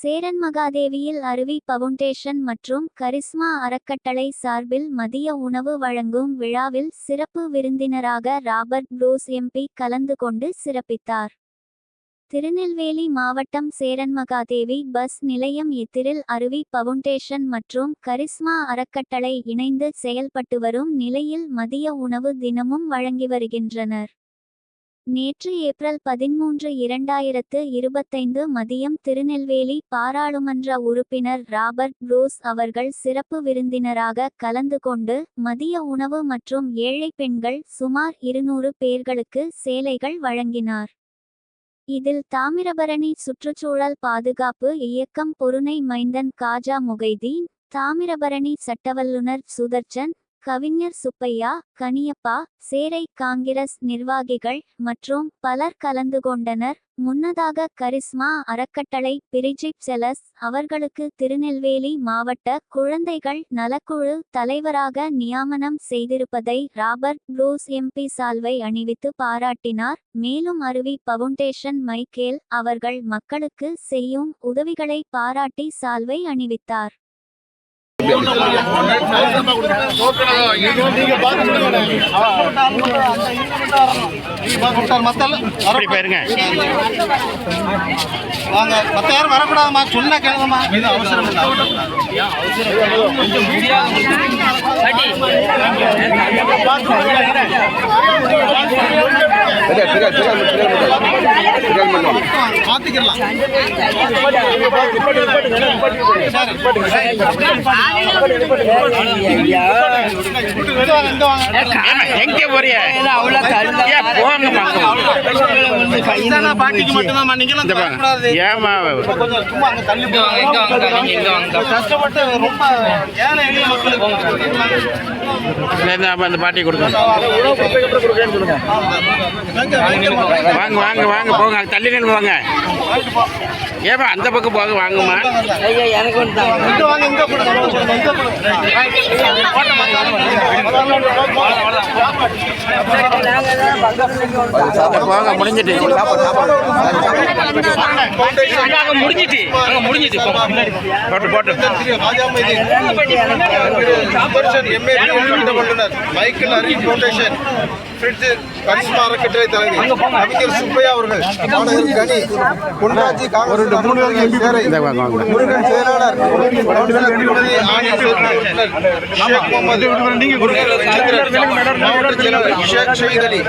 சேரன் மகாதேவியில் அருவி பவுண்டேஷன் மற்றும் கரிஸ்மா அறக்கட்டளை சார்பில் மதிய உணவு வழங்கும் விழாவில் சிறப்பு விருந்தினராக ராபர்ட் ப்ரூஸ் எம்பி கலந்து கொண்டு சிறப்பித்தார். திருநெல்வேலி மாவட்டம் சேரன்மகாதேவி பஸ் நிலையம் எத்திரில் அருவி பவுண்டேஷன் மற்றும் கரிஸ்மா அறக்கட்டளை இணைந்து செயல்பட்டு வரும் நிலையில் மதிய உணவு தினமும் வழங்கி வருகின்றனர். நேற்று ஏப்ரல் பதிமூன்று இரண்டாயிரத்து இருபத்தைந்து மதியம் திருநெல்வேலி பாராளுமன்ற உறுப்பினர் ராபர்ட் ப்ரூஸ் அவர்கள் சிறப்பு விருந்தினராக கலந்து கொண்டு மதிய உணவு மற்றும் ஏழை பெண்கள் சுமார் இருநூறு பேர்களுக்கு சேலைகள் வழங்கினார். இதில் தாமிரபரணி சுற்றுச்சூழல் பாதுகாப்பு இயக்கம் பொருணை மைந்தன் காஜா முகைதீன் தாமிரபரணி சட்டவல்லுனர் சுதர்ச்சன் கவிஞர் சுப்பையா கனியப்பா சேரை காங்கிரஸ் நிர்வாகிகள் மற்றும் பலர் கலந்து கொண்டனர். முன்னதாக கரிஸ்மா அறக்கட்டளை பிரிஜிப் செலஸ் அவர்களுக்கு திருநெல்வேலி மாவட்ட குழந்தைகள் நலக்குழு தலைவராக நியாமனம் செய்திருப்பதை ராபர்ட் ப்ரூஸ் எம்பி சால்வை அணிவித்து பாராட்டினார். மேலும் அருவி பவுண்டேஷன் மைக்கேல் அவர்கள் மக்களுக்கு செய்யும் உதவிகளை பாராட்டி சால்வை அணிவித்தார். போயிருங்க வாங்க மத்த யாரும் வரக்கூடாதுமா சொன்ன கேளுங்கம்மா இது அவசரம் மாத்திக்கலாம் எங்க போறிய பாட்டிக்கு மட்டும்தான் ஏமா கஷ்டப்பட்டு ரொம்ப ஏழை எளிய மக்களுக்கு அந்த பாட்டி கொடுங்க. வாங்க வாங்க வாங்க. போங்க தள்ளி நின்று வாங்க. ஏமா அந்த பக்கம் போக வாங்கம்மா இங்க வாங்க இங்க கொடுங்க இங்க கொடுங்க போங்க முடிஞ்சிட்டு. முடிஞ்சிட்டு. அங்க முடிஞ்சிட்டு. போட்டு போட்டு. மைக்கேல் அரி ஃபவுண்டேஷன் கரிஷ்மா அறக்கட்டளை தலைவர் கவிஞர் சுப்பையா அவர்கள் மாணவர் கனி காங்கிரஸ் சேரை இந்த வாங்க வாங்க. முருகன் செயலாளர். மாவட்ட செயலாளர் ஷேக் ஷஹீத் அலி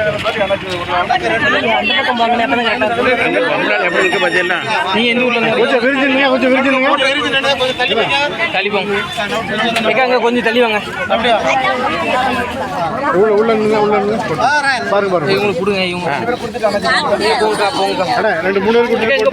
கொஞ்சம் பாருங்க பாருங்க இவங்களுக்கு கொடுங்க இவங்க ரெண்டு மூணு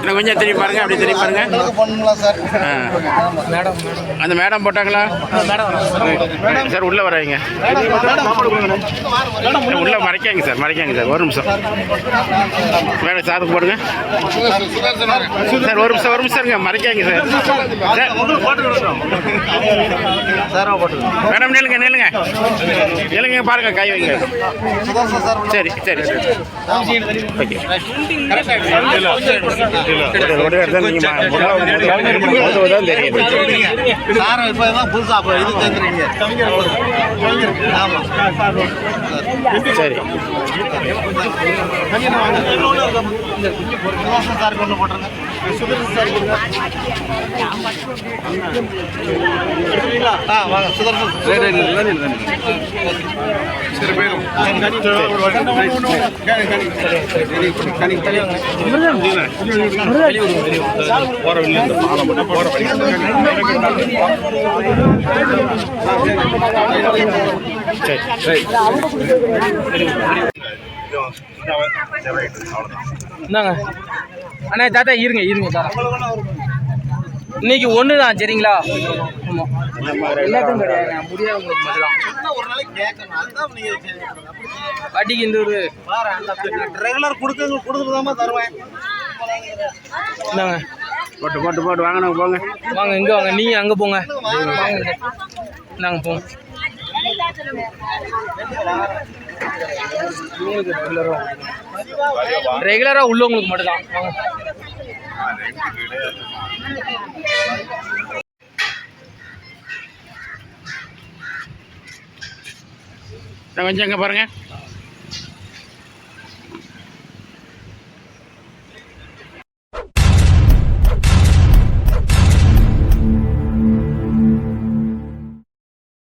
இன்னும் கொஞ்சம் திரும்பி பாருங்க அப்படி திரும்பி பாருங்க. அந்த மேடம் போட்டாங்களா? சார் உள்ள வராங்க உள்ள மறைக்காங்க சார் மறைக்காங்க சார். ஒரு நிமிஷம். மேடம் சாதம் போடுங்க. சார் ஒரு நிமிஷம் ஒரு நிமிஷம் இருங்க மறைக்காங்க சார். சார். மேடம் நில்லுங்க நில்லுங்க. நில்லுங்க பாருங்க கை வைங்க. சரி சரி. ஓகே. புதுசா இது தந்துருக்கீங்க சரி சார் கொண்டு போட்டுருங்க ஆ வாங்க சுதர்சன் சரி போயிடும் சரி இந்தாங்க. அண்ணா தாத்தா இருங்க இருங்க தாத்தா. இன்னைக்கு ஒன்று தான் சரிங்களா? ஆமாம் எல்லாத்துக்கும் கிடையாது முடியாதவங்களுக்கு மட்டும் ஒரு நாளைக்கு கேட்கணும் அதுதான் நீங்க வட்டிக்கு இந்த ஒரு ரெகுலர் கொடுக்க கொடுத்துட்டு தருவேன். இந்தாங்க. போட்டு போட்டு போட்டு வாங்கினவங்க போங்க. வாங்க இங்கே வாங்க நீங்கள் அங்கே போங்க. வாங்க. இந்தாங்க போங்க. ரெகுலராக உள்ளவங்களுக்கு மட்டும்தான். வாங்க. கொஞ்சம் இங்கே பாருங்க.